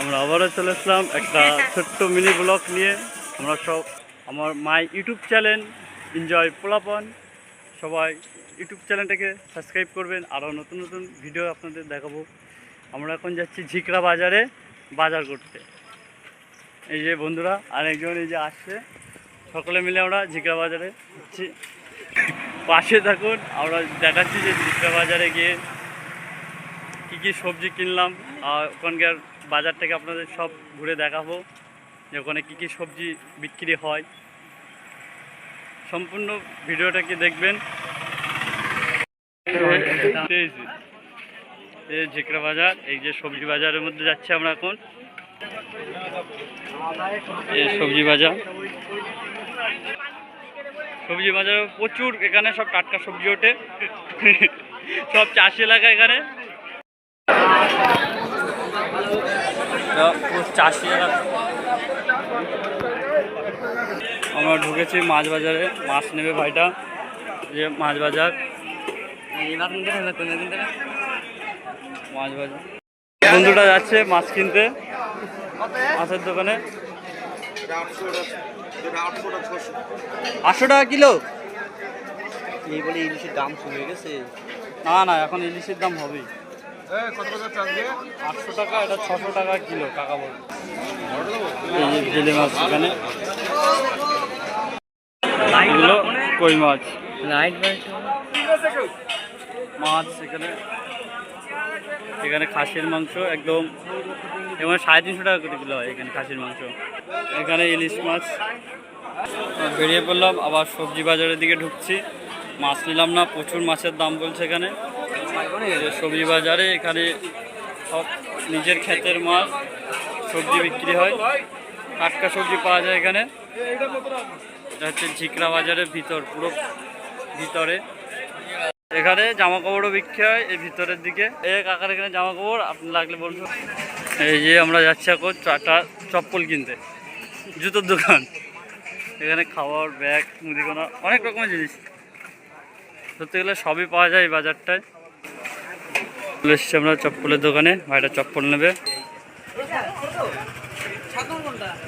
আমরা আবারও চলে আসলাম একটা ছোট্ট মিনি ব্লগ নিয়ে। আমরা সব আমার মাই ইউটিউব চ্যানেল এনজয় পোলাপন সবাই ইউটিউব চ্যানেলটাকে সাবস্ক্রাইব করবেন। আরও নতুন নতুন ভিডিও আপনাদের দেখাবো। আমরা এখন যাচ্ছি ঝিকরা বাজারে বাজার করতে। এই যে বন্ধুরা আরেকজন এই যে আসছে। সকলে মিলে আমরা ঝিকরা বাজারে যাচ্ছি। পাশে থাকুন আমরা দেখাচ্ছি যে ঝিকরা বাজারে গিয়ে কী কী সবজি কিনলাম। আর ওখানকার বাজারটাকে আপনাদের সব ঘুরে দেখাবো যে ওখানে কী কী সবজি বিক্রি হয়। সম্পূর্ণ ভিডিওটা কি দেখবেন? এই ঝিকরা বাজার, এই যে সবজি বাজারের মধ্যে যাচ্ছি আমরা এখন। এই সবজি বাজার। সবজি বাজারে প্রচুর এখানে সব টাটকা সবজি ওঠে। সব চাষি এলাকা এখানে। চাষি এলাকা আমরা ঢুকেছি মাছ বাজারে মাছ নেবে ভাইটা যে মাছ বাজার। মাছ বাজার। বন্ধুটা যাচ্ছে মাছ কিনতে মাছের দোকানে। আটশো টাকা কিলো? এই বলে ইলিশের দাম শুরু হয়ে গেছে। না না এখন ইলিশের দাম হবেই। আটশো টাকা এটা ছশো টাকা কিলো কাকা বল। এই যে জেলে মাছ এখানে। এগুলো কই মাছ? লাইট মাছ এখানে। এখানে খাসির মাংস একদম এবং সাড়ে তিনশো টাকা করে কিলো হয় এখানে খাসির মাংস। এখানে ইলিশ মাছ। বেরিয়ে পড়লাম আবার সবজি বাজারের দিকে ঢুকছি। মাছ নিলাম না প্রচুর মাছের দাম বলছে এখানে। সবজি বাজারে এখানে সব নিজের ক্ষেতের মাছ সবজি বিক্রি হয়। টাটকা সবজি পাওয়া যায় এখানে। এটা হচ্ছে ঝিকরা বাজারের ভিতর, পুরো ভিতরে। এখানে জামা কাপড়ও বিক্রি হয় এই ভিতরের দিকে। এই কাকার এখানে জামা কাপড় আপনি লাগলে বলুন। এই যে আমরা যাচ্ছি এখন চারটা চপ্পল কিনতে। জুতোর দোকান। এখানে খাবার ব্যাগ, মুদিখানা, অনেক রকমের জিনিস। ধরতে গেলে সবই পাওয়া যায় এই বাজারটায়। চলে এসছি আমরা, চপ্পলের দোকানে। ভাইটা চপ্পল নেবে।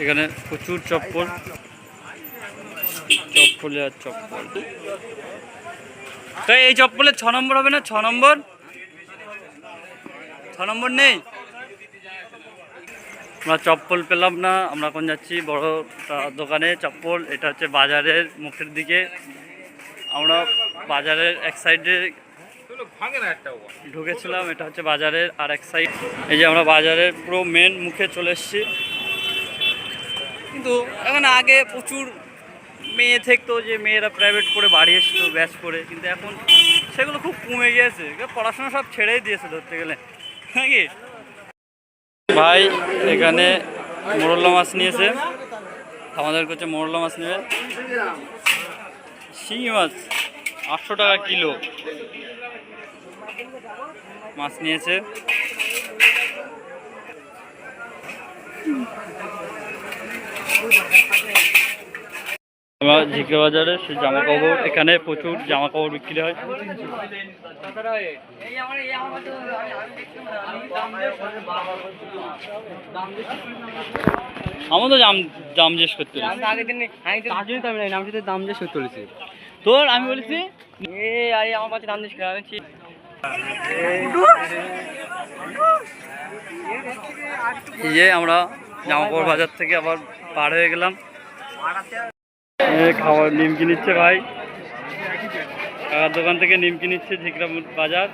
এখানে প্রচুর চপ্পল। চপ্পলে আর চপ্পল। তো এই চপ্পলের ছ নম্বর হবে না? ছ নম্বর? ছ নম্বর নেই? আমরা চপ্পল পেলাম না। আমরা এখন যাচ্ছি বড় দোকানে চপ্পল। এটা হচ্ছে বাজারের মুখের দিকে। আমরা বাজারের এক সাইডে ঢুকেছিলাম, এটা হচ্ছে বাজারের আর এক সাইড এই যে আমরা বাজারের পুরো মেন মুখে চলে এসেছি। কিন্তু এখন আগে প্রচুর মেয়ে থাকতো, যে মেয়েরা প্রাইভেট করে বাড়ি এসতো ব্যাচ করে। কিন্তু এখন সেগুলো খুব কমে গিয়েছে। পড়াশোনা সব ছেড়েই দিয়েছে ধরতে গেলে। নাকি? ভাই, এখানে মোরল্লা মাছ নিয়েছে। আমাদের কাছে মোরল্লা মাছ নেবে। শিঙি মাছ, আটশো টাকা কিলো। মাছ নিয়েছে। ঝিকে বাজারে সেই জামা কাপড় এখানে প্রচুর জামা কাপড় বিক্রি হয়। আমার তো জাম জাম জিজ্ঞেস করতে দাম সত্য বলেছি তোর, আমি বলেছি? এ আমার কাছে দাম দিয়ে খেলা আমি ঠিক এই যে আমরা জামা কাপড় বাজার থেকে আবার পার হয়ে গেলাম খাবার নিমকি নিচ্ছে ভাই দোকান থেকে নিমকি নিচ্ছে ঝিকরা বাজার